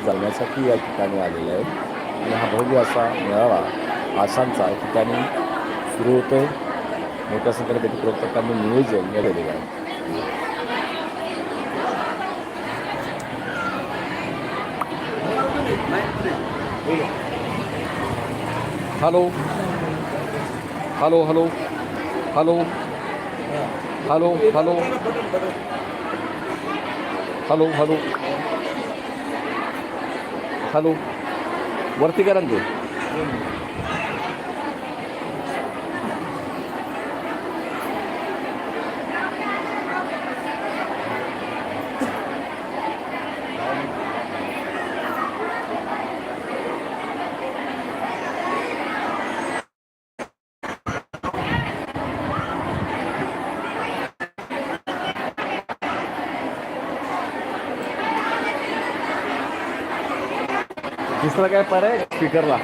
विनंती जाणण्यासाठी या ठिकाणी आलेले आहेत. आणि हा भव्य असा मेळावा आसामचा या ठिकाणी सुरू होतो आहे मोठ्या संख्येने गटप्रवर्तकांनी नियोजन केलेलं आहे. Hello. Hello hello. Hello. Hello hello. Hello hello. Hello वरती करा ना ते. दुसरा काय पर्याय? स्पीकरला.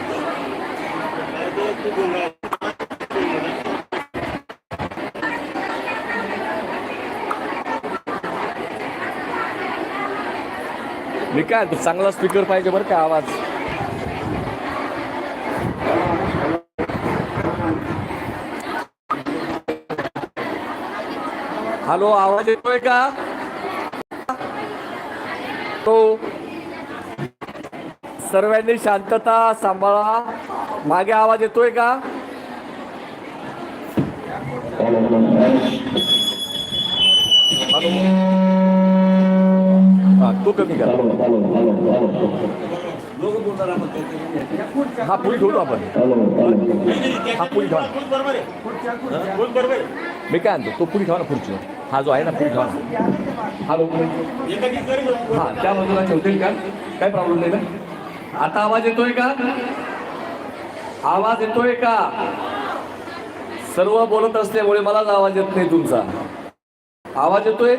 मी काय चांगला स्पीकर पाहिजे बरं का आवाज. हॅलो आवाज येतोय का? तो सर्वांनी शांतता सांभाळा. मागे आवाज येतोय का? हॅलो तो कमी करा. हा पुढे ठेवतो आपण. हा पुल ठेवा मी काय आणतो तो पुढे ठेवा ना पुढची. हा जो आहे ना पुढे ठेवा ना. हॅलो हा त्या बाजूला ठेवतील का? काय प्रॉब्लेम नाही ना? आता आवाज येतोय का? आवाज येतोय का? सर्व बोलत असल्यामुळे मलाच आवाज येत नाही तुमचा. आवाज येतोय?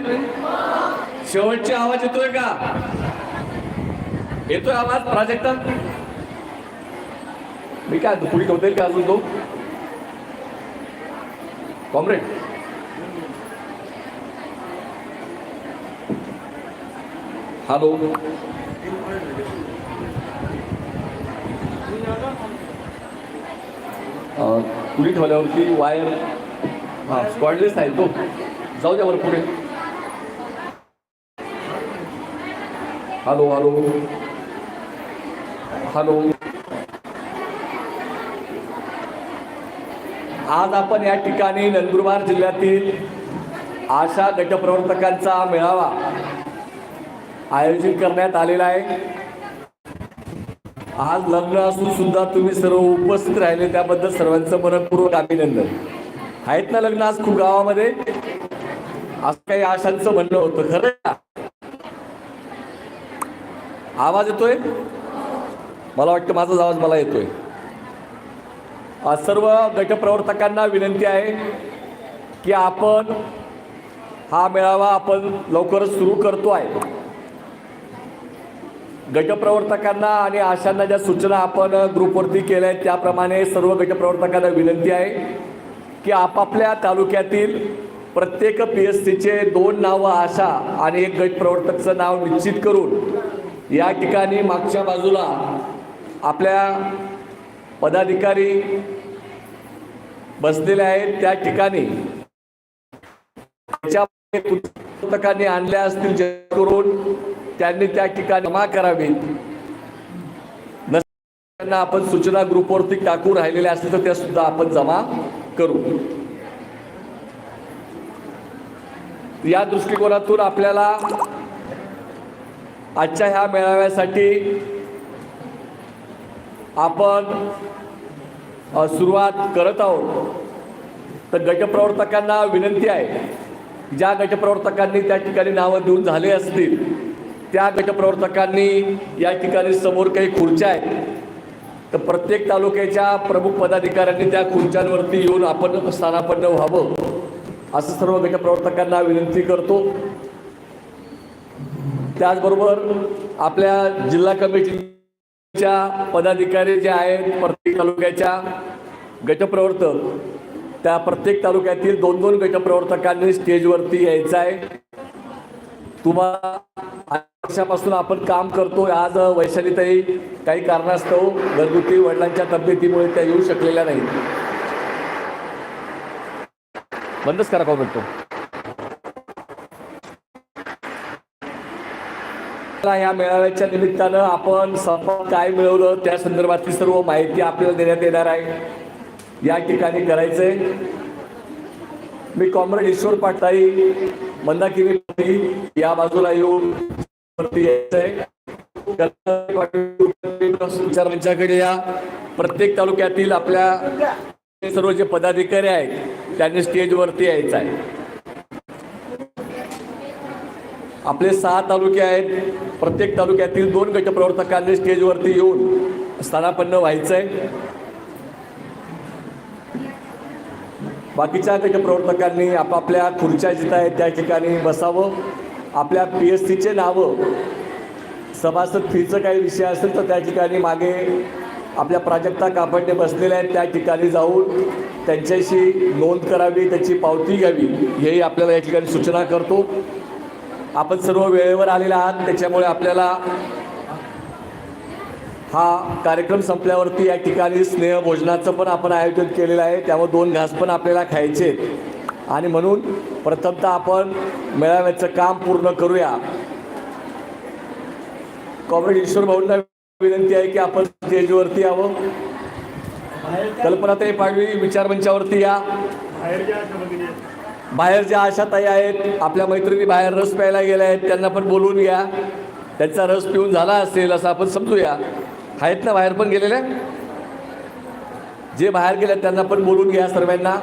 शेवटचे आवाज येतोय का? येतोय आवाज प्राजक्ता? मी काय पुढे ठेवता का अजून तो? कॉम्रेड? हॅलो? पुढे ठेवल्यावरती वायर हा स्कॉडलेस आहे तो. जाऊ द्या बरं पुढे. हॅलो हॅलो हॅलो आज आपण या ठिकाणी नंदुरबार जिल्ह्यातील आशा गटप्रवर्तकांचा मेळावा आयोजित करण्यात आलेला आहे. आज लग्न असून सुद्धा तुम्ही सर्व उपस्थित राहिले. त्याबद्दल सर्वांचं मनपूर्वक अभिनंदन. आहेत ना लग्न आज खूप गावामध्ये? असं काही आशांचं म्हणणं होतं खरं का? आवाज येतोय? मला वाटतं माझाच आवाज मला येतोय. आज सर्व गटप्रवर्तकांना विनंती आहे की आपण हा मेळावा आपण लवकरच सुरू करतो आहे गटप्रवर्तकांना आणि आशांना ज्या सूचना आपण ग्रुपवरती केल्या आहेत त्याप्रमाणे सर्व गटप्रवर्तकांना विनंती आहे की आपापल्या तालुक्यातील प्रत्येक पी एस सीचे दोन नावं आशा आणि एक गटप्रवर्तकचं नाव निश्चित करून या ठिकाणी मागच्या बाजूला आपल्या पदाधिकारी बसलेले आहेत. त्या ठिकाणी त्याच्या आणल्या असतील जेणेकरून त्यांनी त्या ठिकाणी जमा करावी. त्यांना आपण सूचना ग्रुपवरती टाकून राहिलेल्या असतील तर त्या सुद्धा आपण जमा करू. या दृष्टिकोनातून आपल्याला आजच्या ह्या मेळाव्यासाठी आपण सुरुवात करत आहोत. तर गटप्रवर्तकांना विनंती आहे ज्या गटप्रवर्तकांनी त्या ठिकाणी नावं देऊन झाले असतील त्या गटप्रवर्तकांनी या ठिकाणी समोर काही खुर्च्या आहेत. तर प्रत्येक तालुक्याच्या प्रमुख पदाधिकाऱ्यांनी त्या खुर्च्यांवरती येऊन आपण स्थानापन्न व्हावं असं सर्व गटप्रवर्तकांना विनंती करतो. त्याचबरोबर आपल्या जिल्हा कमिटीच्या पदाधिकारी जे आहेत प्रत्येक तालुक्याच्या गटप्रवर्तक त्या प्रत्येक तालुक्यातील दोन दोन गटप्रवर्तकांनी स्टेजवरती यायचं आहे. तुम्हाला वर्षापासून आपण काम करतो आज वैशालीताई काही कारणास्तव घरगुती वडिलांच्या तब्येतीमुळे त्या येऊ शकलेल्या नाहीत. बंदच करा कॉमेंट तो या मेळाव्याच्या निमित्तानं आपण संपर्क काय मिळवलं त्या संदर्भातली सर्व माहिती आपल्याला देण्यात येणार आहे. या ठिकाणी करायचंय. मी कॉम्रेड ईश्वर पाटताई मंदाकिरी या बाजूला येऊन वरती या. प्रत्येक तालुक्यातील आपल्या सर्व जे पदाधिकारी आहेत त्यांनी स्टेजवरती यायचं आहे. आपले सहा तालुके आहेत. प्रत्येक तालुक्यातील दोन गटप्रवर्तकांनी स्टेजवरती येऊन स्थानापन्न व्हायचंय. बाकीच्या गटप्रवर्तकांनी आपापल्या खुर्च्या जिथं आहेत त्या ठिकाणी बसावं. आपल्या पी एस सीचे नावं. सभासद फीचं काही विषय असेल तर त्या ठिकाणी मागे आपल्या प्राजक्ता कापडणे बसलेल्या आहेत त्या ठिकाणी जाऊन त्यांच्याशी नोंद करावी त्याची पावती घ्यावी हेही आपल्याला या ठिकाणी सूचना करतो. आपण सर्व वेळेवर आलेले आहात त्याच्यामुळे आपल्याला हा कार्यक्रम संपल्यावरती या ठिकाणी स्नेहभोजनाचं पण आपण आयोजन केलेलं आहे. त्यामुळे दोन घास पण आपल्याला खायचे आहेत. आणि म्हणून प्रथमतः आपण मेळाव्याचं काम पूर्ण करूया. कॉम्रेड ईश्वर भाऊंना विनंती आहे की आपण स्टेजवरती यावं. कल्पनाताई पाडवी विचारमंचावरती या. बाहेर ज्या आशाताई आहेत आपल्या मैत्रिणी बाहेर रस प्यायला गेल्या आहेत त्यांना पण बोलवून घ्या. त्यांचा रस पिऊन झाला असेल असं आपण समजूया. आहेत ना बाहेर पण गेलेल्या? जे बाहेर गेल्या त्यांना पण बोलून घ्या सर्वांना.